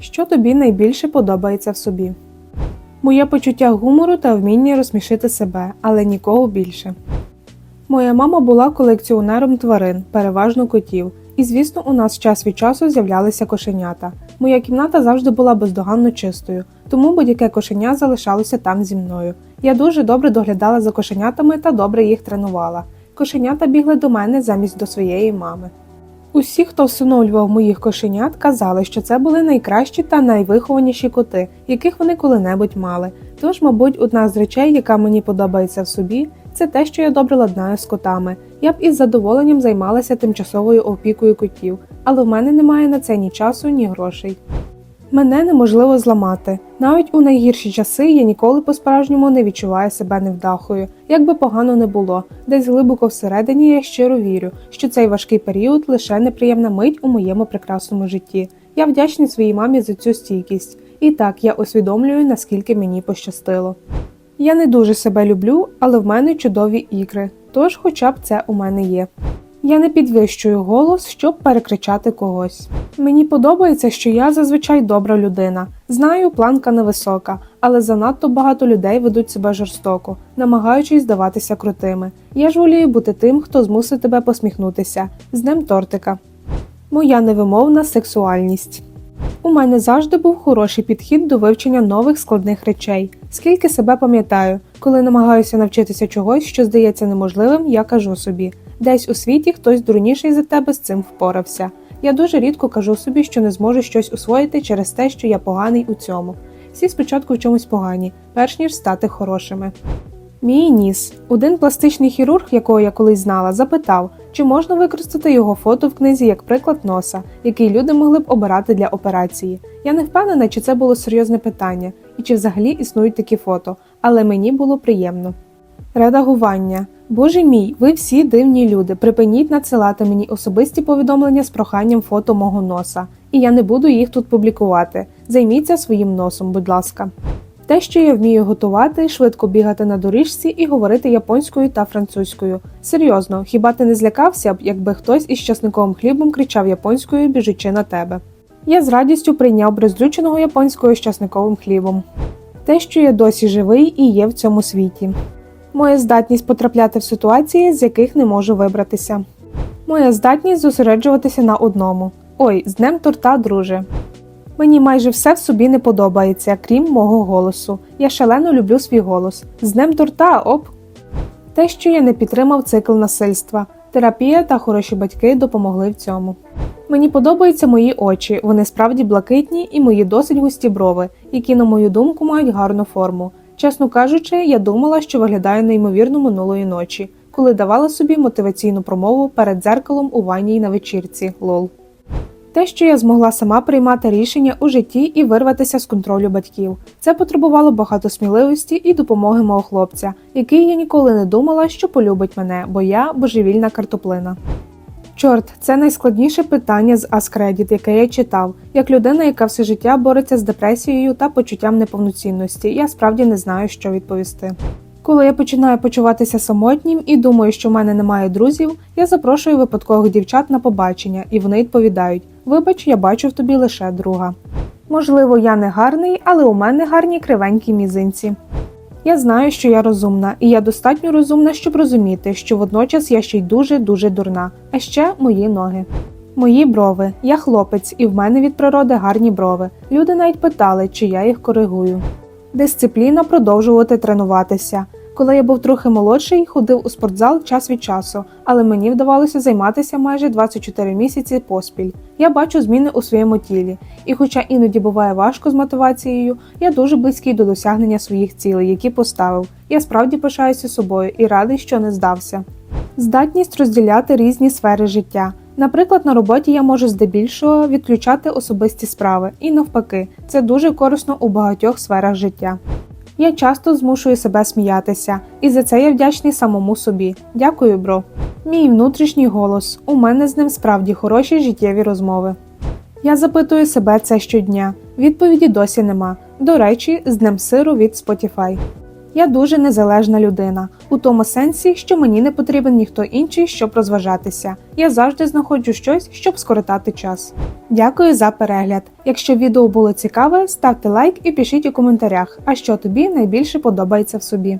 Що тобі найбільше подобається в собі? Моє почуття гумору та вміння розсмішити себе, але нікого більше. Моя мама була колекціонером тварин, переважно котів, і звісно, у нас час від часу з'являлися кошенята. Моя кімната завжди була бездоганно чистою, тому будь-яке кошеня залишалося там зі мною. Я дуже добре доглядала за кошенятами та добре їх тренувала. Кошенята бігли до мене замість до своєї мами. Усі, хто всиновлював моїх кошенят, казали, що це були найкращі та найвихованіші коти, яких вони коли-небудь мали. Тож, мабуть, одна з речей, яка мені подобається в собі, це те, що я добре ладнаю з котами. Я б із задоволенням займалася тимчасовою опікою котів, але в мене немає на це ні часу, ні грошей. Мене неможливо зламати. Навіть у найгірші часи я ніколи по-справжньому не відчуваю себе невдахою, як би погано не було. Десь глибоко всередині я щиро вірю, що цей важкий період лише неприємна мить у моєму прекрасному житті. Я вдячний своїй мамі за цю стійкість, і так я усвідомлюю, наскільки мені пощастило. Я не дуже себе люблю, але в мене чудові ігри, тож хоча б це у мене є. Я не підвищую голос, щоб перекричати когось. Мені подобається, що я зазвичай добра людина. Знаю, планка невисока, але занадто багато людей ведуть себе жорстоко, намагаючись здаватися крутими. Я ж волію бути тим, хто змусить тебе посміхнутися з днем тортика. Моя невимовна сексуальність. У мене завжди був хороший підхід до вивчення нових складних речей. Скільки себе пам'ятаю, коли намагаюся навчитися чогось, що здається неможливим, я кажу собі: десь у світі хтось дурніший за тебе з цим впорався. Я дуже рідко кажу собі, що не зможу щось усвоїти через те, що я поганий у цьому. Всі спочатку в чомусь погані, перш ніж стати хорошими. Мій ніс. Один пластичний хірург, якого я колись знала, запитав, чи можна використати його фото в книзі як приклад носа, який люди могли б обирати для операції. Я не впевнена, чи це було серйозне питання, і чи взагалі існують такі фото, але мені було приємно. Редагування. Боже мій, ви всі дивні люди. Припиніть надсилати мені особисті повідомлення з проханням фото мого носа, і я не буду їх тут публікувати. Займіться своїм носом, будь ласка. Те, що я вмію готувати, швидко бігати на доріжці і говорити японською та французькою. Серйозно, хіба ти не злякався б, якби хтось із часниковим хлібом кричав японською, біжучи на тебе? Я з радістю прийняв брезлюченого японською з часниковим хлібом. Те, що я досі живий і є в цьому світі. Моя здатність потрапляти в ситуації, з яких не можу вибратися. Моя здатність зосереджуватися на одному. Ой, з днем торта, друже. Мені майже все в собі не подобається, крім мого голосу. Я шалено люблю свій голос. З днем торта, оп! Те, що я не підтримав цикл насильства. Терапія та хороші батьки допомогли в цьому. Мені подобаються мої очі, вони справді блакитні і мої досить густі брови, які, на мою думку, мають гарну форму. Чесно кажучи, я думала, що виглядаю неймовірно минулої ночі, коли давала собі мотиваційну промову перед дзеркалом у ванній на вечірці. Лол. Те, що я змогла сама приймати рішення у житті і вирватися з контролю батьків, це потребувало багато сміливості і допомоги мого хлопця, який я ніколи не думала, що полюбить мене, бо я божевільна картоплина. Чорт, це найскладніше питання з Аскредіт, яке я читав. Як людина, яка все життя бореться з депресією та почуттям неповноцінності, я справді не знаю, що відповісти. Коли я починаю почуватися самотнім і думаю, що в мене немає друзів, я запрошую випадкових дівчат на побачення, і вони відповідають: Вибач, я бачу в тобі лише друга. Можливо, я не гарний, але у мене гарні кривенькі мізинці. Я знаю, що я розумна, і я достатньо розумна, щоб розуміти, що водночас я ще й дуже дуже дурна, а ще мої ноги. Мої брови. Я хлопець, і в мене від природи гарні брови. Люди навіть питали, чи я їх коригую. Дисципліна продовжувати тренуватися. Коли я був трохи молодший, ходив у спортзал час від часу, але мені вдавалося займатися майже 24 місяці поспіль. Я бачу зміни у своєму тілі, і хоча іноді буває важко з мотивацією, я дуже близький до досягнення своїх цілей, які поставив. Я справді пишаюся собою і радий, що не здався. Здатність розділяти різні сфери життя. Наприклад, на роботі я можу здебільшого відключати особисті справи, і навпаки, це дуже корисно у багатьох сферах життя. Я часто змушую себе сміятися, і за це я вдячний самому собі. Дякую, бро. Мій внутрішній голос. У мене з ним справді хороші життєві розмови. Я запитую себе це щодня. Відповіді досі нема. До речі, з днем сиру від Spotify. Я дуже незалежна людина, у тому сенсі, що мені не потрібен ніхто інший, щоб розважатися. Я завжди знаходжу щось, щоб скоротати час. Дякую за перегляд. Якщо відео було цікаве, ставте лайк і пишіть у коментарях, а що тобі найбільше подобається в собі.